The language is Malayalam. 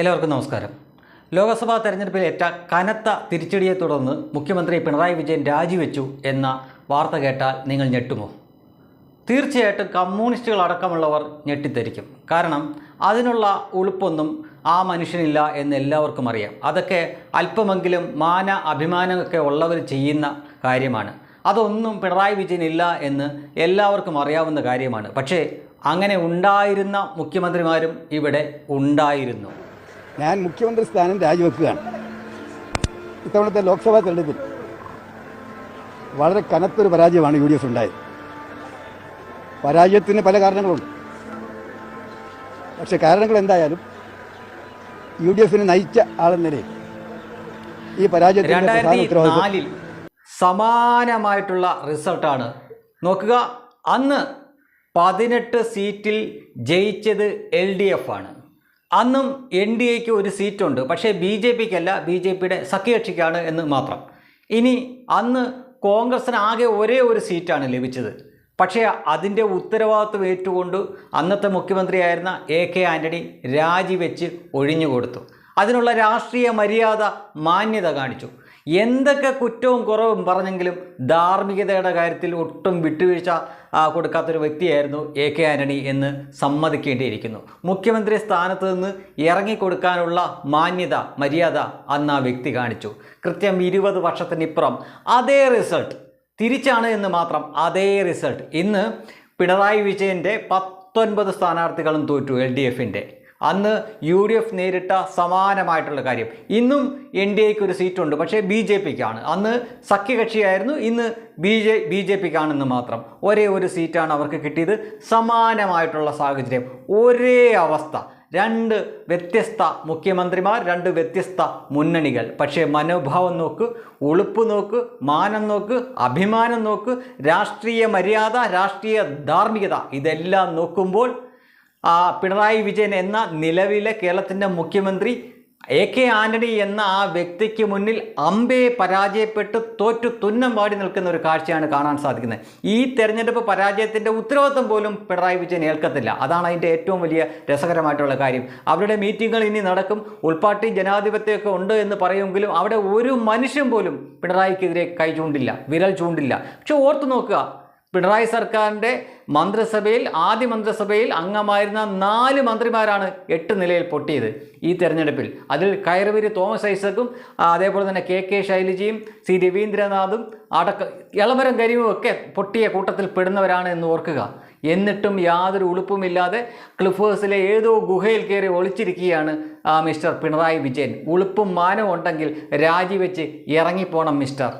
എല്ലാവർക്കും നമസ്കാരം. ലോക്സഭാ തെരഞ്ഞെടുപ്പിൽ ഏറ്റ കനത്ത തിരിച്ചടിയെ തുടർന്ന് മുഖ്യമന്ത്രി പിണറായി വിജയൻ രാജിവെച്ചു എന്ന വാർത്ത കേട്ടാൽ നിങ്ങൾ ഞെട്ടുമോ? തീർച്ചയായിട്ടും കമ്മ്യൂണിസ്റ്റുകൾ അടക്കമുള്ളവർ ഞെട്ടിത്തരിക്കും. കാരണം അതിനുള്ള ഉളുപ്പൊന്നും ആ മനുഷ്യനില്ല എന്ന് എല്ലാവർക്കും അറിയാം. അതൊക്കെ അല്പമെങ്കിലും മാന അഭിമാനമൊക്കെ ഉള്ളവർ ചെയ്യുന്ന കാര്യമാണ്. അതൊന്നും പിണറായി വിജയൻ ഇല്ല എന്ന് എല്ലാവർക്കും അറിയാവുന്ന കാര്യമാണ്. പക്ഷേ അങ്ങനെ ഉണ്ടായിരുന്ന മുഖ്യമന്ത്രിമാരും ഇവിടെ ഉണ്ടായിരുന്നു. ഞാൻ മുഖ്യമന്ത്രി സ്ഥാനം രാജിവെക്കുകയാണ്. ഇത്തവണത്തെ ലോക്സഭാ തെരഞ്ഞെടുപ്പിൽ വളരെ കനത്തൊരു പരാജയമാണ് യു ഡി എഫ് ഉണ്ടായത്. പരാജയത്തിന് പല കാരണങ്ങളുണ്ട്. പക്ഷെ കാരണങ്ങൾ എന്തായാലും യു ഡി എഫിനെ നയിച്ച ആളെന്ന നിലയിൽ ഈ പരാജയത്തിൽ സമാനമായിട്ടുള്ള റിസൾട്ടാണ്. നോക്കുക അന്ന് പതിനെട്ട് സീറ്റിൽ ജയിച്ചത് എൽ ഡി എഫ് ആണ്. അന്നും എൻ ഡി എക്ക് ഒരു സീറ്റുണ്ട്. പക്ഷേ ബി ജെ പിക്കല്ല ബി ജെ പിയുടെ സഖ്യകക്ഷിക്കാണ് എന്ന് മാത്രം. ഇനി അന്ന് കോൺഗ്രസിന് ആകെ ഒരേ ഒരു സീറ്റാണ് ലഭിച്ചത്. പക്ഷേ അതിന്റെ ഉത്തരവാദിത്വം ഏറ്റുകൊണ്ട് അന്നത്തെ മുഖ്യമന്ത്രിയായിരുന്ന എ കെ ആന്റണി രാജിവെച്ച് ഒഴിഞ്ഞു കൊടുത്തു അതിനുള്ള രാഷ്ട്രീയ മര്യാദ മാന്യത കാണിച്ചു. എന്തൊക്കെ കുറ്റവും കുറവും പറഞ്ഞെങ്കിലും ധാർമ്മികതയുടെ കാര്യത്തിൽ ഒട്ടും വിട്ടുവീഴ്ച കൊടുക്കാത്തൊരു വ്യക്തിയായിരുന്നു എ കെ ആന്റണി എന്ന് സമ്മതിക്കേണ്ടിയിരിക്കുന്നു. മുഖ്യമന്ത്രി സ്ഥാനത്ത് നിന്ന് ഇറങ്ങിക്കൊടുക്കാനുള്ള മാന്യത മര്യാദ അന്ന് ആ വ്യക്തി കാണിച്ചു. കൃത്യം ഇരുപത് വർഷത്തിനിപ്പുറം അതേ റിസൾട്ട് തിരിച്ചാണ് എന്ന് മാത്രം അതേ റിസൾട്ട്. ഇന്ന് പിണറായി വിജയന്റെ പത്തൊൻപത് സ്ഥാനാർത്ഥികളും തോറ്റു എൽ ഡി എഫിന്റെ. അന്ന് യു ഡി എഫ് നേരിട്ട സമാനമായിട്ടുള്ള കാര്യം. ഇന്നും എൻ ഡി എക്ക് ഒരു സീറ്റുണ്ട് പക്ഷേ ബി ജെ പിക്കാണ്. അന്ന് സഖ്യകക്ഷിയായിരുന്നു. ഇന്ന് ബി ജെ ബി ജെ പിക്കാണെന്ന് മാത്രം ഒരേ ഒരു സീറ്റാണ് അവർക്ക് കിട്ടിയത്. സമാനമായിട്ടുള്ള സാഹചര്യം. ഒരേ അവസ്ഥ. രണ്ട് വ്യത്യസ്ത മുഖ്യമന്ത്രിമാർ രണ്ട് വ്യത്യസ്ത മുന്നണികൾ. പക്ഷേ മനോഭാവം നോക്ക് ഉളുപ്പ് നോക്ക് മാനം നോക്ക് അഭിമാനം നോക്ക് രാഷ്ട്രീയ മര്യാദ രാഷ്ട്രീയ ധാർമ്മികത ഇതെല്ലാം നോക്കുമ്പോൾ പിണറായി വിജയൻ എന്ന നിലവിലെ കേരളത്തിന്റെ മുഖ്യമന്ത്രി എ കെ ആന്റണി എന്ന ആ വ്യക്തിക്ക് മുന്നിൽ അമ്പയെ പരാജയപ്പെട്ട് തോറ്റു തുന്നം പാടി നിൽക്കുന്ന ഒരു കാഴ്ചയാണ് കാണാൻ സാധിക്കുന്നത്. ഈ തെരഞ്ഞെടുപ്പ് പരാജയത്തിന്റെ ഉത്തരവാദിത്വം പോലും പിണറായി വിജയൻ ഏൽക്കത്തില്ല. അതാണ് അതിന്റെ ഏറ്റവും വലിയ രസകരമായിട്ടുള്ള കാര്യം. അവരുടെ മീറ്റിങ്ങുകൾ ഇനി നടക്കും. ഉൾപ്പാട്ടി ജനാധിപത്യമൊക്കെ ഉണ്ട് എന്ന് പറയുമെങ്കിലും അവിടെ ഒരു മനുഷ്യൻ പോലും പിണറായിക്കെതിരെ കൈ ചൂണ്ടില്ല വിരൽ ചൂണ്ടില്ല. പക്ഷെ ഓർത്തു നോക്കുക പിണറായി സർക്കാരിന്റെ മന്ത്രിസഭയിൽ ആദ്യ മന്ത്രിസഭയിൽ അംഗമായിരുന്ന നാല് മന്ത്രിമാരാണ് എട്ട് നിലയിൽ പൊട്ടിയത് ഈ തെരഞ്ഞെടുപ്പിൽ. അതിൽ കയറുവിരി തോമസ് ഐസക്കും അതേപോലെ തന്നെ കെ കെ ശൈലജയും സി രവീന്ദ്രനാഥും അടക്ക ഇളമരം കരിവും ഒക്കെ പൊട്ടിയ കൂട്ടത്തിൽ പെടുന്നവരാണ് എന്ന് ഓർക്കുക. എന്നിട്ടും യാതൊരു ഉളുപ്പുമില്ലാതെ ക്ലിഫേഴ്സിലെ ഏതോ ഗുഹയിൽ കയറി ഒളിച്ചിരിക്കുകയാണ് മിസ്റ്റർ പിണറായി വിജയൻ. ഉളുപ്പും മാനവും ഉണ്ടെങ്കിൽ രാജിവെച്ച് ഇറങ്ങിപ്പോണം മിസ്റ്റർ.